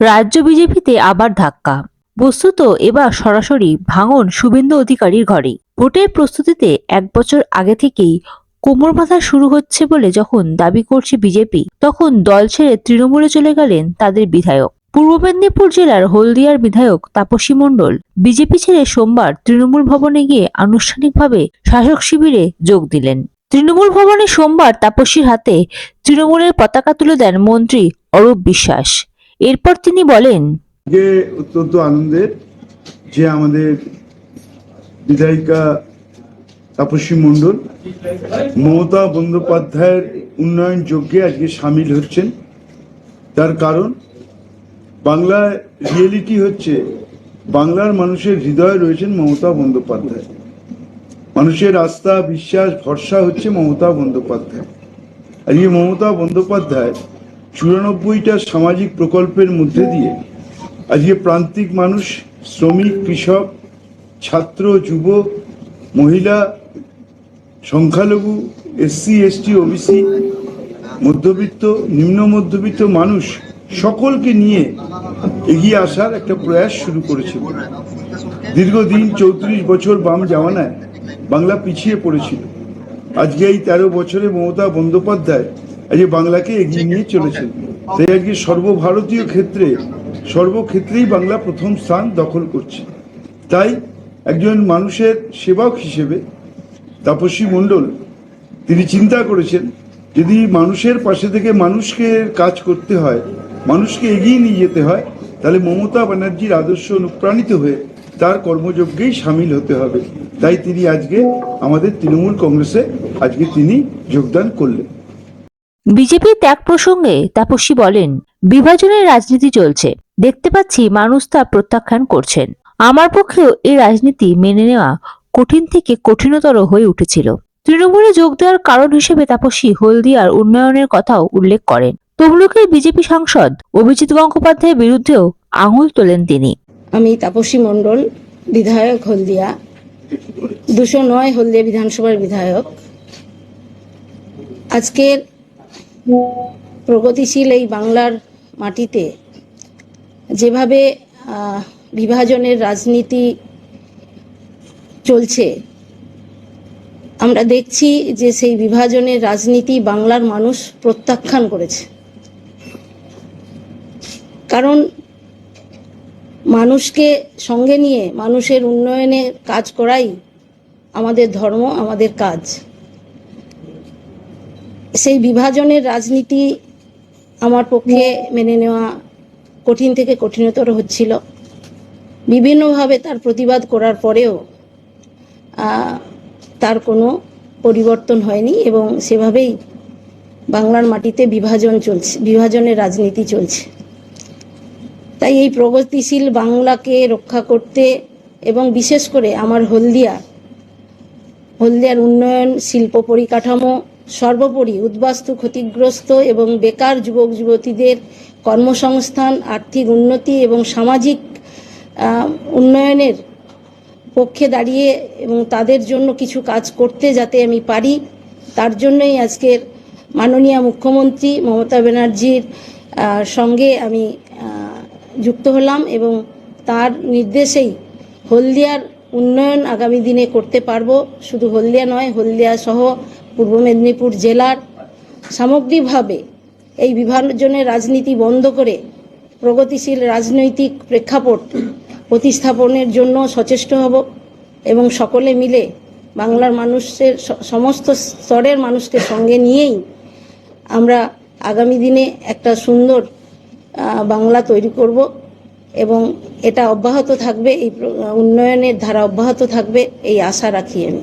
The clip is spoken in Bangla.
রাজ্য বিজেপিতে আবার ধাক্কা। বস্তুত এবার সরাসরি ভাঙন শুভেন্দু অধিকারীর ঘরে। ভোটের প্রস্তুতিতে এক বছর আগে থেকেই কোমর মাথা শুরু হচ্ছে বলে যখন দাবি করছে বিজেপি, তখন দল ছেড়ে তৃণমূলে চলে গেলেন তাদের বিধায়ক। পূর্ব মেদিনীপুর জেলার হলদিয়ার বিধায়ক তাপসী মণ্ডল, বিজেপি ছেড়ে সোমবার তৃণমূল ভবনে গিয়ে আনুষ্ঠানিকভাবে শাসক শিবিরে যোগ দিলেন। তৃণমূল ভবনে সোমবার তাপসীর হাতে তৃণমূলের পতাকা তুলে দেন মন্ত্রী অরূপ বিশ্বাস। এরপর তিনি বলেন, আজকে অত্যন্ত আনন্দের যে আমাদের বিধায়িকা তাপসী মণ্ডল, মমতা বন্দ্যোপাধ্যায়ের উন্নয়ন যজ্ঞে আজকে সামিল হচ্ছেন। তার কারণ বাংলায় রিয়েলিটি হচ্ছে, বাংলার মানুষের হৃদয়ে রয়েছেন মমতা বন্দ্যোপাধ্যায়। মানুষের আস্থা, বিশ্বাস, ভরসা হচ্ছে মমতা বন্দ্যোপাধ্যায়। আজকে মমতা বন্দ্যোপাধ্যায় চুরানব্বইটা সামাজিক প্রকল্পের মধ্যে দিয়ে আজকে প্রান্তিক মানুষ, শ্রমিক, কৃষক, ছাত্র, যুব, মহিলা, সংখ্যালঘু, এসসি, এসটি, ওবিসি, মধ্যবিত্ত, নিম্ন মধ্যবিত্ত মানুষ সকলকে নিয়ে এগিয়ে আসার একটা প্রয়াস শুরু করেছিল। দীর্ঘদিন চৌত্রিশ বছর বাম জামানায় বাংলা পিছিয়ে পড়েছিল। আজকে এই তেরো বছরে মমতা বন্দ্যোপাধ্যায় আজকে বাংলাকে এগিয়ে নিয়ে চলেছেন তাই আজকে সর্বভারতীয় ক্ষেত্রে সর্বক্ষেত্রেই বাংলা প্রথম স্থান দখল করছে। তাই একজন মানুষের সেবক হিসেবে তাপসী মণ্ডল তিনি চিন্তা করেছেন যদি মানুষের পাশে থেকে মানুষকে কাজ করতে হয় মানুষকে এগিয়ে নিয়ে যেতে হয় তাহলে মমতা ব্যানার্জির আদর্শ অনুপ্রাণিত হয়ে তার কর্মযজ্ঞেই সামিল হতে হবে। তাই তিনি আজকে আমাদের তৃণমূল কংগ্রেসে আজকে তিনি যোগদান করলেন। বিজেপি ত্যাগ প্রসঙ্গে তাপসী বলেন, বিভাজনের রাজনীতি চলছে। দেখতে পাচ্ছি মানুষ তা প্রত্যাখ্যান করছেন। আমার পক্ষেও এই রাজনীতি মেনে নেওয়া কঠিন থেকে কঠিনতর হয়ে উঠেছিল। তৃণমূলে যোগ দেওয়ার কারণ হিসেবে তাপসী হলদিয়ার উন্নয়নের কথাও উল্লেখ করেন। তমলুকের বিজেপি সাংসদ অভিজিৎ গঙ্গোপাধ্যায়ের বিরুদ্ধেও আঙুল তোলেন তিনি। আমি তাপসী মণ্ডল, বিধায়ক হলদিয়া, দুশো নয় হলদিয়া বিধানসভার বিধায়ক। আজকের প্রগতিশীল এই বাংলার মাটিতে যেভাবে বিভাজনের রাজনীতি চলছে, আমরা দেখছি যে সেই বিভাজনের রাজনীতি বাংলার মানুষ প্রত্যাখ্যান করেছে। কারণ মানুষকে সঙ্গে নিয়ে, মানুষের উন্নয়নে কাজ করাই আমাদের ধর্ম, আমাদের কাজ। সেই বিভাজনের রাজনীতি আমার পক্ষে মেনে নেওয়া কঠিন থেকে কঠিনতর হচ্ছিল। বিভিন্নভাবে তার প্রতিবাদ করার পরেও তার কোনো পরিবর্তন হয়নি এবং সেভাবেই বাংলার মাটিতে বিভাজন চলছে, বিভাজনের রাজনীতি চলছে। তাই এই প্রগতিশীল বাংলাকে রক্ষা করতে এবং বিশেষ করে আমার হলদিয়া, হলদিয়ার উন্নয়ন, শিল্প পরিকাঠামো সর্বোপরি উদ্বাস্তু ক্ষতিগ্রস্ত এবং বেকার যুবক যুবতীদের কর্মসংস্থান, আর্থিক উন্নতি এবং সামাজিক উন্নয়নের পক্ষে দাঁড়িয়ে এবং তাদের জন্য কিছু কাজ করতে যাতে আমি পারি, তার জন্যই আজকের মাননীয় মুখ্যমন্ত্রী মমতা ব্যানার্জির সঙ্গে আমি যুক্ত হলাম এবং তার নির্দেশেই হলদিয়ার উন্নয়ন আগামী দিনে করতে পারব। শুধু হলদিয়া নয়, হলদিয়া সহ পূর্ব মেদিনীপুর জেলার সামগ্রিকভাবে এই বিভাজনের রাজনীতি বন্ধ করে প্রগতিশীল রাজনৈতিক প্রেক্ষাপট প্রতিস্থাপনের জন্য সচেষ্ট হব এবং সকলে মিলে বাংলার মানুষের সমস্ত স্তরের মানুষকে সঙ্গে নিয়েই আমরা আগামী দিনে একটা সুন্দর বাংলা তৈরি করব এবং এটা অব্যাহত থাকবে, এই উন্নয়নের ধারা অব্যাহত থাকবে, এই আশা রাখি আমি।